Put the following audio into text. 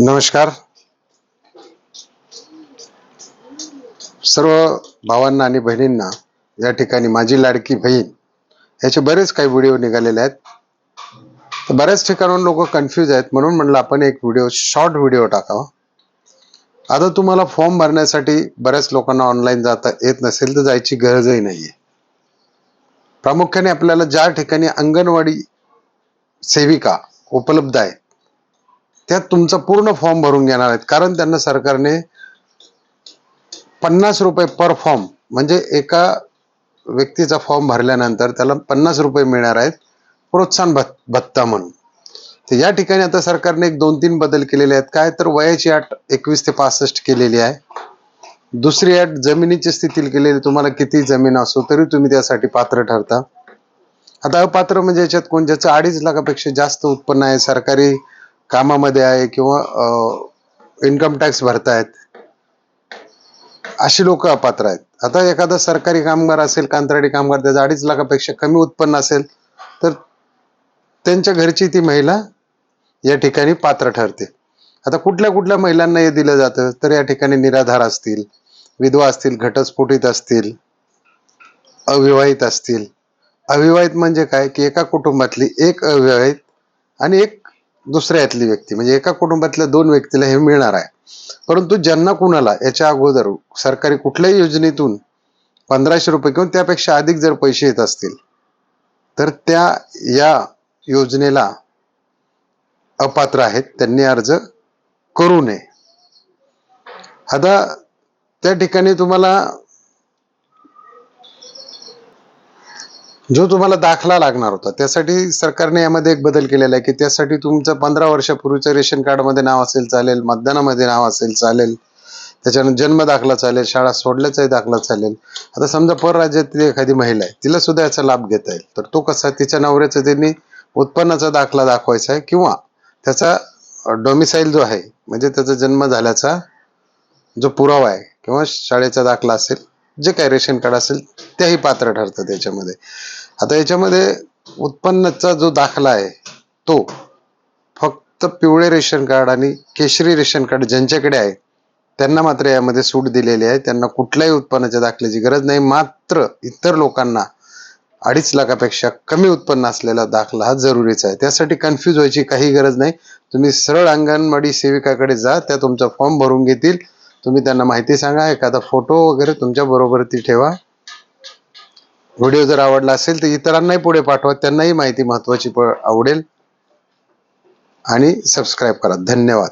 नमस्कार. सर्व भावांना आणि बहिणींना या ठिकाणी माझी लाडकी बहीण याचे बरेच काही व्हिडिओ निघालेले आहेत. तर बऱ्याच ठिकाणाहून लोक कन्फ्यूज आहेत म्हणून म्हणलं आपण एक व्हिडिओ शॉर्ट व्हिडिओ टाकावा. आता तुम्हाला फॉर्म भरण्यासाठी बऱ्याच लोकांना ऑनलाईन जाता येत नसेल तर जायची गरजही नाहीये. प्रामुख्याने आपल्याला ज्या ठिकाणी अंगणवाडी सेविका उपलब्ध आहे त्यात तुमचा पूर्ण फॉर्म भरून घेणार आहेत. कारण त्यांना सरकारने पन्नास रुपये पर फॉर्म म्हणजे एका व्यक्तीचा फॉर्म भरल्यानंतर त्याला पन्नास रुपये मिळणार आहेत प्रोत्साहन भत् भत्ता म्हणून. तर या ठिकाणी आता सरकारने एक दोन तीन बदल केलेले आहेत. काय तर वयाची अट एकवीस ते पासष्ट केलेली आहे. दुसरी अट जमिनीची स्थिती केलेली तुम्हाला किती जमीन असो तरी तुम्ही त्यासाठी पात्र ठरता. आता अपात्र म्हणजे याच्यात कोण? ज्याचं अडीच लाखापेक्षा जास्त उत्पन्न आहे सरकारी कामामध्ये आहे किंवा इन्कम टॅक्स भरतायत अशी लोक अपात्र आहेत. आता एखादा सरकारी कामगार असेल कंत्राटी कामगार त्याचा अडीच लाखापेक्षा कमी उत्पन्न असेल तर त्यांच्या घरची ती महिला या ठिकाणी पात्र ठरते. आता कुठल्या कुठल्या महिलांना हे दिलं जातं तर या ठिकाणी निराधार असतील विधवा असतील घटस्फोटित असतील अविवाहित असतील. अविवाहित म्हणजे काय? की एका कुटुंबातली एक अविवाहित आणि एक दुसऱ्या यातली व्यक्ती. म्हणजे एका कुटुंबातल्या दोन व्यक्तीला हे मिळणार आहे. परंतु ज्यांना कुणाला याच्या अगोदर सरकारी कुठल्याही योजनेतून पंधराशे रुपये किंवा त्यापेक्षा अधिक जर पैसे येत असतील तर त्या या योजनेला अपात्र आहेत. त्यांनी अर्ज करू नये. आता त्या ठिकाणी तुम्हाला जो तुम्हाला दाखला लागणार होता त्यासाठी सरकारने यामध्ये एक बदल केलेला आहे की त्यासाठी तुमचं पंधरा वर्षापूर्वीचं रेशन कार्डमध्ये नाव असेल चालेल मतदानामध्ये नाव असेल चालेल त्याच्यानंतर जन्म दाखला चालेल शाळा सोडल्याचाही दाखला चालेल. आता समजा परराज्यातली एखादी महिला आहे तिला सुद्धा याचा लाभ घेता येईल. तर तो कसा तिच्या नवऱ्याचा त्यांनी उत्पन्नाचा दाखला दाखवायचा आहे किंवा त्याचा डोमिसाईल जो आहे म्हणजे त्याचा जन्म झाल्याचा जो पुरावा आहे किंवा शाळेचा दाखला असेल जे काही रेशन कार्ड असेल त्याही पात्र ठरतं त्याच्यामध्ये. आता याच्यामध्ये उत्पन्नाचा जो दाखला आहे तो फक्त पिवळे रेशन कार्ड आणि केशरी रेशन कार्ड ज्यांच्याकडे आहे त्यांना मात्र यामध्ये सूट दिलेली आहे. त्यांना कुठल्याही उत्पन्नाच्या दाखल्याची गरज नाही. मात्र इतर लोकांना अडीच लाखापेक्षा कमी उत्पन्न असलेला दाखला हा जरुरीचा आहे. त्यासाठी कन्फ्यूज व्हायची काही गरज नाही. तुम्ही सरळ अंगणवाडी सेविकाकडे जा त्या तुमचा फॉर्म भरून घेतील. तुम्ही त्यांना माहिती सांगा एखादा फोटो वगैरे तुमच्या बरोबर ती ठेवा. व्हिडिओ जर आवडला असेल तर इतरांनाही पुढे पाठवा त्यांनाही माहिती महत्वाची प- आवडेल. आणि सबस्क्राईब करा. धन्यवाद.